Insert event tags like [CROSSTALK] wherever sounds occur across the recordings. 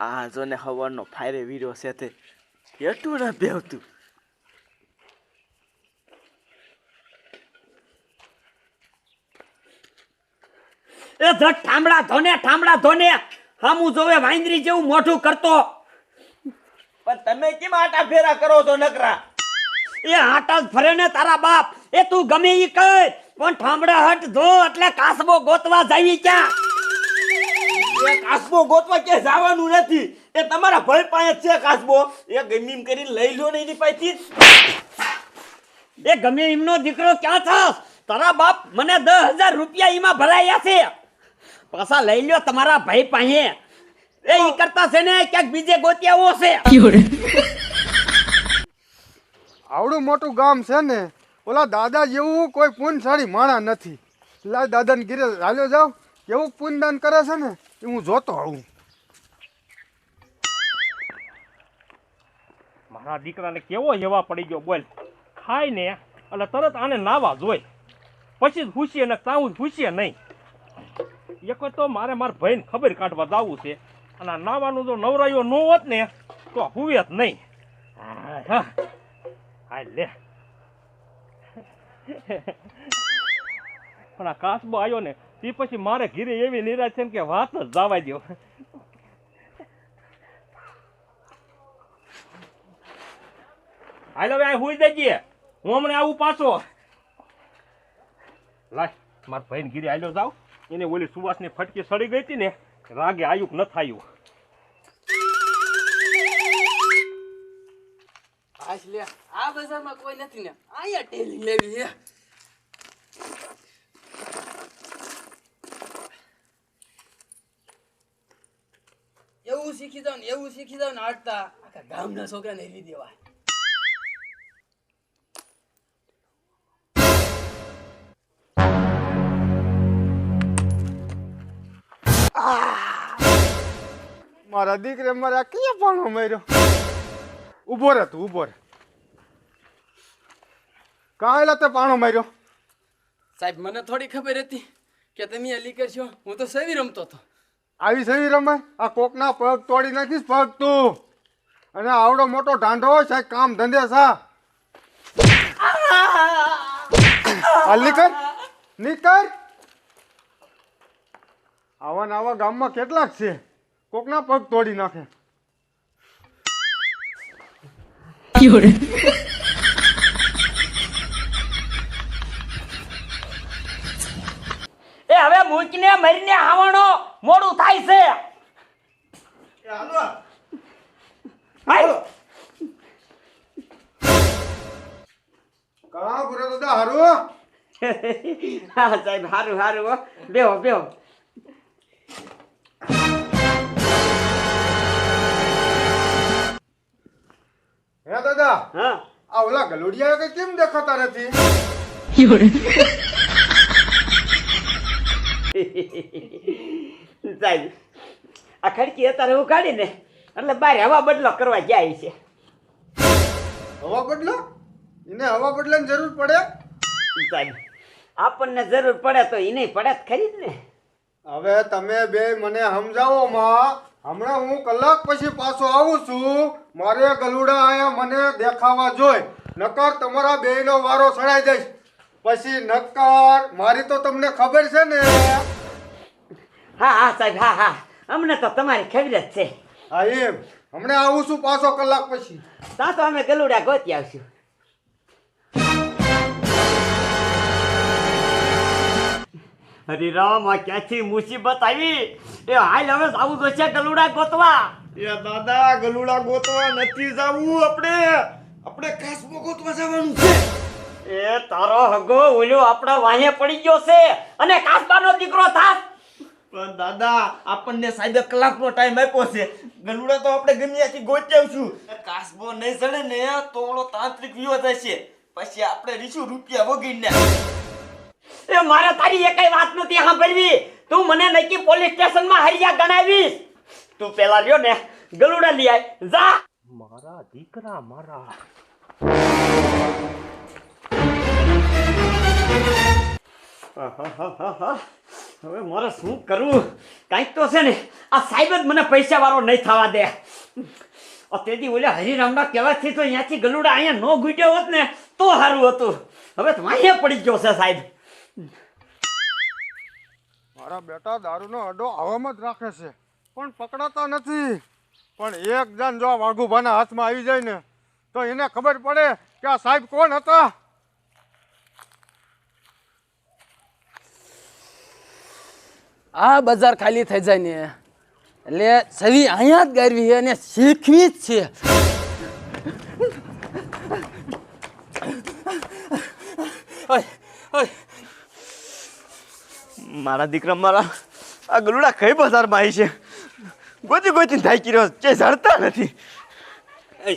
આ જો ને ફાયરે વીરો છે તે. એટલું ના બેવતું. એ ધક ઠામડા ધોને ઠામડા ધોને. હામું જોવે વાંદરી જેવું મોઢું કરતો. પણ તમે કેમ આટા ફેરા કરો છો નકરા? એ આટા ફરે ને તારા બાપ. એ તું ગમે ઈ કઈ પણ ઠામડા હટ ધો એટલે કાસબો ગોતવા જાવી ક્યાં? જવાનું નથી. એ તમારા ભાઈ પાસે છે કાસબો. એ ગમી એમ કરીને લઈ લો ને એની એ ગમે એમનો દીકરો ક્યાં થસ તારા બાપ મને દસ હજાર રૂપિયા એમાં ભરાયા છે. પાછા લઈ લ્યો તમારા ભાઈ પાસે. એ ઈ કરતા છે ને ક્યાંક બીજે ગોત્યાઓ છે. આવડું મોટું ગામ છે ને, ઓલા દાદા જેવું કોઈ પુનસાળી માણા નથી. લા દાદાને ઘીરે હાલ્યો જાવ કેવું પુનદાન કરે છે ને. હું જોતો આવું. મારા દીકરાને કેવો હેવા પડી ગયો બોલ. ખાય ને એટલે તરત આને નાવા જોઈ પછી જ પૂછીએ ને તાવું પૂછીએ નહીં. એક તો મારે મારા ભાઈને ખબર કાઢવા જવું છે. અને નાવાનું જો નવરાયો ન હોત ને તો હુવે જ નહીં. હા, હા લે. પણ આ કાસબો આવ્યો ને એ પછી મારે ઘીરે એવી નિરાશ છે કે વાત જ જવા દો હાલો ભાઈ હુઈ દેજે હું હમણાં આવું પાછો. લાય મારા ભાઈને ઘીરે હાલ્યો જાવ એને ઓલી સુવાસની ફટકી સડી ગઈ હતી ને, રાગે આયુક ન થાયું. આ બજારમાં કોઈ નથી ને, અહીંયા ટેલી લેવી છે એવું શીખી જાવ ને એવું શીખી જાવ ને આડતા આખા ગામના છોકરાને હેલી દેવાય મારા દીકરે મારા ક્યાં પાણો માર્યો? ઊભો રહે તું ઊભો રહે કાં એલા તે પાણો માર્યો? સાહેબ મને થોડી ખબર હતી કે તમે અલી કરશો હું તો સેવી રમતો હતો. આવી થઈ રમાય આ કોકના પગ તોડી નાખીશ પગ તું. અને આવડો મોટો ઢાંઢો સાહેબ, કામ ધંધે સા નીકળ નીકળ. આવા ને આવા ગામમાં કેટલાક છે. કોકના પગ તોડી નાખે. એ હવે મૂકીને મરીને આવવાનો મોડું થાય છે. હાય. બુરા દાદા હારું હા. સાહેબ હારું હારું બેહો બેહો. હે દાદા હા. આ ઓલા ગલુડિયા કે કેમ દેખાતા નથી? [LAUGHS] સાહેબ આ ખડકી અત્યારે ઉગાડીને એટલે બહાર હવા બદલો કરવા જાય છે. હવા બદલો? એને હવા બદલાની જરૂર પડે? સાહેબ આપણને જરૂર પડે તો એને પડે જ ખરી ને. હવે તમે બે મને સમજાવો માં. હમણાં હું કલાક પછી પાછો આવું છું. મારે ગલુડા આયા મને દેખાવા જોઈ. નકર તમારા બેયનો વારો સડાઈ દઈશ. પછી નકર મારી તો તમને ખબર છે ને. હા હા સાહેબ હા હા. અમને તો તમારી ખબર જ છે. હા એમ. હમણાં આવું છું પાછો કલાક પછી. તા તો અમે ગલુડા ગોતી આવશું. હરી રામ આ ક્યાંથી મુસીબત આવી? એ હાલ હવે આવું તો છે ગલુડા ગોતવા. એ દાદા ગલુડા ગોતવા નથી જવું આપણે. આપણે કાસમો ગોતવા જવાનું છે. એ તારો હગો ઓલો આપણા વાહે પડી ગયો છે. અને કાસબાનો દીકરો થાસ પણ દાદા આપણને સાહેબે કલાકનો ટાઈમ આપ્યો છે. ગલુડા તો આપણે ગમે ત્યાંથી ગોતી કાસબો નહીં ચડે ને તો ઓલો તાંત્રિક વિયો થશે પછી આપણે રીશું રૂપિયા વગીને. એ મારે તારી એકેય વાત નથી સાંભળવી. તું મને નક્કી પોલીસ સ્ટેશનમાં હરિયા ગણાવીશ. તું પેલા રહ્યો ને ગલુડા લઈ આય. જા. મારા દીકરા મારા. હવે મારે શું કરવું કાંઈક તો છે ને, આ સાહેબ જ મને પૈસા વાળો નહીં થવા દે. તેથી ઓલે હરિરામના કહેવાથી તો અહીંયાથી ગલુડા અહીંયા ન ગુટ્યો હોત ને, તો સારું હતું. હવે તો અહીંયા પડી ગયો છે સાહેબ. મારા બેટા દારૂનો અડ્ડો આવામાં જ રાખે છે. પણ પકડાતા નથી. પણ એક જણ જો વાઘુભાના હાથમાં આવી જાય ને, તો એને ખબર પડે કે આ સાહેબ કોણ હતા? આ બજાર ખાલી થઈ જાય ને. એટલે સવી અહીંયા જ ગારવી છે અને શીખવી જ છે. મારા દીકરા મારા આ ગલુડા કઈ બજારમાં આવી છે? ગોતી ગોતી થાકી રહ્યો છે. જડતા નથી. એ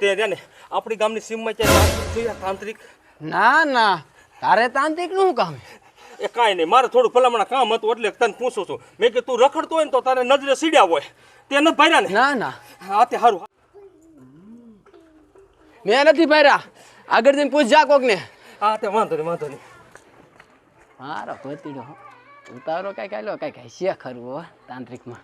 તે રે ને આપણી ગામની સીમમાં ક્યાંય તાંત્રિક તાંત્રિક? ના ના. તારે તાંત્રિકનું કામ? એ કાંઈ નહીં. મારે થોડું ભલામણા કામ હતું એટલે તને પૂછું છું. મેં કે તું રખડતો હોય ને તો તારે નજરે સીડ્યા હોય. તે નથી ભર્યા ને? ના ના. હા તે સારું મેં નથી ભર્યા. આગળ જઈને પૂછ જા કોક ને હા તે વાંધો નહીં વાંધો નહીં. મારો ભતીડો ઉતારો કઈ લો કઈ કઈ છે ખરું હો તાંત્રિકમાં.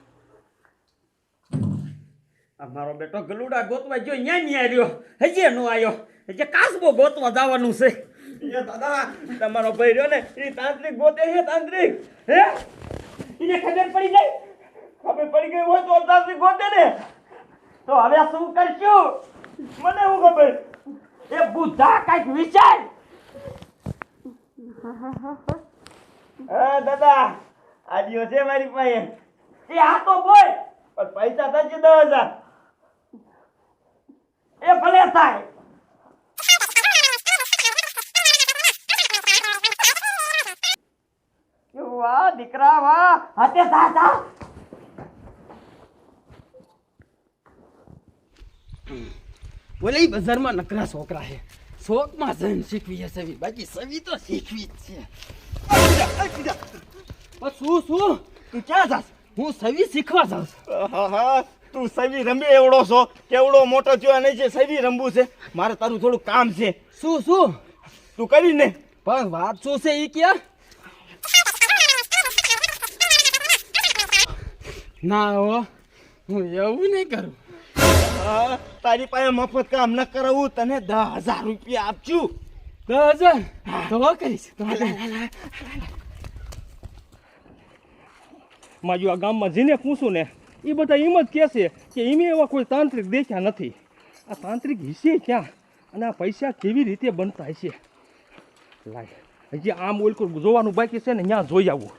આ મારો બેટો ગલુડા ગોતવા ગયો અહીંયા નહીં આવ્યો હજી નો આવ્યો હજી કાસબો ગોતવા જવાનું છે. તમારો ભાઈ રહ્યો ને એ તાંત્રિક ગોતે છે, તાંત્રિક. હે? એને ખબર પડી જાય? ખબર પડી ગઈ હોય તો તાંત્રિક ગોતે ને. તો હવે શું કરશું? મને શું ખબર? એ બુદ્ધા કાંઈક વિચાર. હા, દાદા આડિયો છે મારી પાસે. એ આ તો બોલ, પણ પૈસા થશે દસ હજાર. એ ભલે થાય. દીકરા વા હતે જા જા. બોલે બજારમાં નકરા છોકરા છે. શોકમાં જઈને શીખવી છે સવી બાકી સવી તો શીખવી જ છે. શું શું? તું ક્યાં જાસ હું સવી શીખવા જાઉં છું. હા હા. તું સવી રમે એવડો છો. કેવડો મોટો થયો નહીં છે સવી રમવું છે મારે તારું થોડું કામ છે. શું શું? તું કરી ને. પણ વાત શું છે એ ક્યાં? ના હો હું એવું નહીં કરું. તારી પાસે મફત કામ ન કરાવું તને દસ હજાર રૂપિયા આપજો. દસ હજાર? તો કરીશ માજુ આ ગામમાં જેને પૂછું ને એ બધા એમ જ કહેશે કે એમે એવા કોઈ તાંત્રિક દેખ્યા નથી. આ તાંત્રિક હિસ્સે ક્યાં? અને આ પૈસા કેવી રીતે બનતા હશે? લાય હજી આમ ઓલકું જોવાનું બાકી છે ને ત્યાં જોઈ આવું.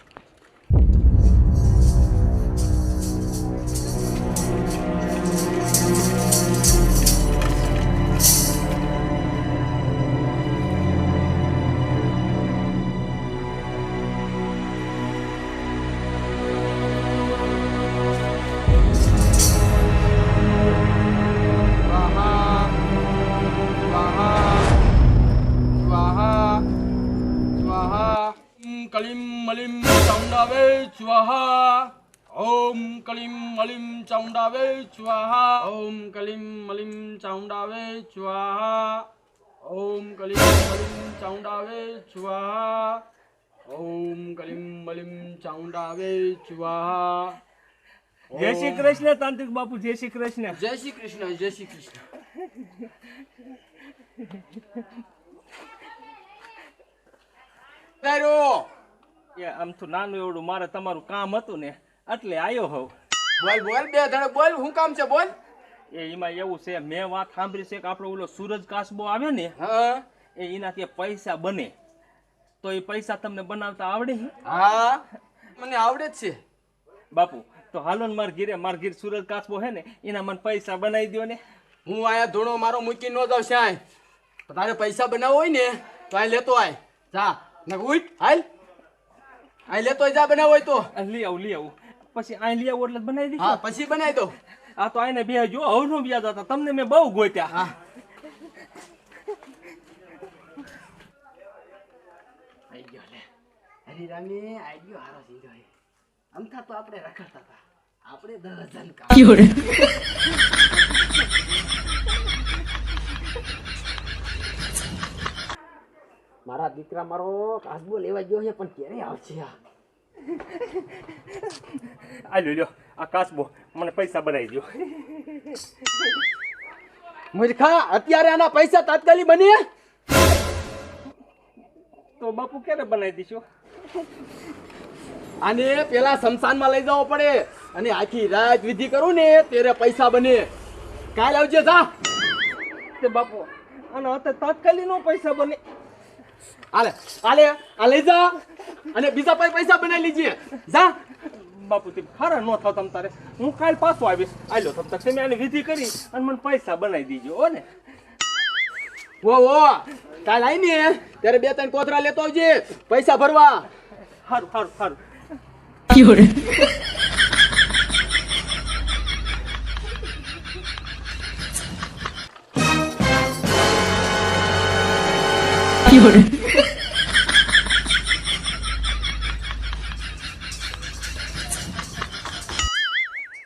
કલિમ મલિમ ચાઉંડાવે સ્વાહા ઓમ કલિમ મલિમ ચાઉંડાવે સ્વાહા ઓમ કલિમ મલિમ ચાઉંડાવે સ્વાહા ઓમ કલિમ મલિમ ચાઉંડાવે સ્વાહા ઓમ કલિમ મલિમ ચાઉંડાવે સ્વાહા જય શ્રી કૃષ્ણ તાંત્રિક બાપુ જય શ્રી કૃષ્ણ. જય શ્રી કૃષ્ણ જય શ્રી કૃષ્ણ. તારો એ આમ તો નાનું એવડું મારે તમારું કામ હતું ને એટલે આવ્યો હોવ બોલ બોલ બે ધડક બોલ શું કામ છે બોલ. એ એમાં એવું છે મેં વાત સાંભળી છે કે આપણો ઓલો સૂરજ કાસબો આવ્યો ને હા. એ એનાથી પૈસા બને. તો એ પૈસા તમને બનાવતા આવડે હા? મને આવડે જ છે. બાપુ તો હાલો ને માર ઘીરે માર ઘીર સૂરજ કાસબો હે ને એના મને પૈસા બનાવી દો ને. હું આયા ધૂણો મારો મૂકી ન જાઉં શ્યાય. તારે પૈસા બનાવવો હોય ને તો આ લેતો આય. જા ને ઉઠ હાલ. આ લેતો તો જા બનાવો હોય તો. લઈ આવું લઈ આવું. પછી આ લઈ આવું એટલે બનાવી દઈશું હા પછી બનાવી દો આ તો આને બે જો હવનો વ્યાજ હતા. તમને મેં બહુ ગોત્યા. હા. આઈ ગયો લે. હરી રામે આઈ ગયો હારો સીધો હે અમથા તો આપણે રખડતા હતા. આપણે દસ જણ કામ [LAUGHS] મારા દીકરા મારો કાસબો લેવા ગયો છે પણ ક્યારે આવશે આ? આ લ્યો લ્યો આ કાચબો મને પૈસા બનાવી દો મૂર્ખા અત્યારે આના પૈસા તાત્કાલિક બને? તો બાપુ ક્યારે બનાવી દઈશું અને પેલા શમશાનમાં લઈ જવો પડે અને આખી રાત વિધિ કરું ને ત્યારે પૈસા બને. કાલ આવજે જા. તે બાપુ અને અત્યારે તાત્કાલિક નો પૈસા બને. આલે આલે, આ લઈ જા. અને બીજા પાસે પૈસા બનાવી લીજીએ. જા. બાપુ, તે ખરા ન થાવ તમ તારે. હું કાલ પાછો આવીશ. આલ્યો, તમ તક તમે આની વિધિ કરી અને મને પૈસા બનાવી દીજો, હો ને. ઓ ઓ કાલ આઈ ને ત્યારે બે ત્રણ કોથરા લેતો આવજે. પૈસા ભરવા. સારું સારું સારું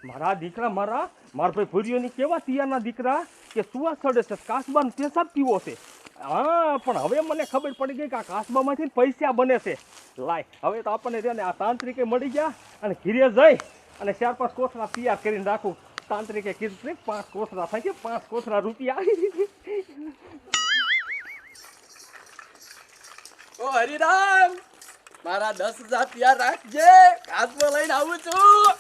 મારા દીકરા, મારા મારા ભાઈ ભૂરીઓની કેવા તિયાના દીકરા કે સુવા સડે છે, કાસબાનો પેશાબ પીવો છે? હા, પણ હવે મને ખબર પડી ગઈ કે આ કાસબામાંથી પૈસા બને છે. લાય, હવે તો આપણને ને આ તાંત્રિકે મળી ગયા અને ઘીરે જઈ અને ચાર પાંચ કોથળા તૈયાર કરીને રાખું. તાંત્રિકે કીધું પાંચ કોથળા થાય છે, પાંચ કોથળા રૂપિયા. ઓ હરિરામ! મારા દસ હજાર તૈયાર રાખજે. કાચમાં લઈને આવું છું.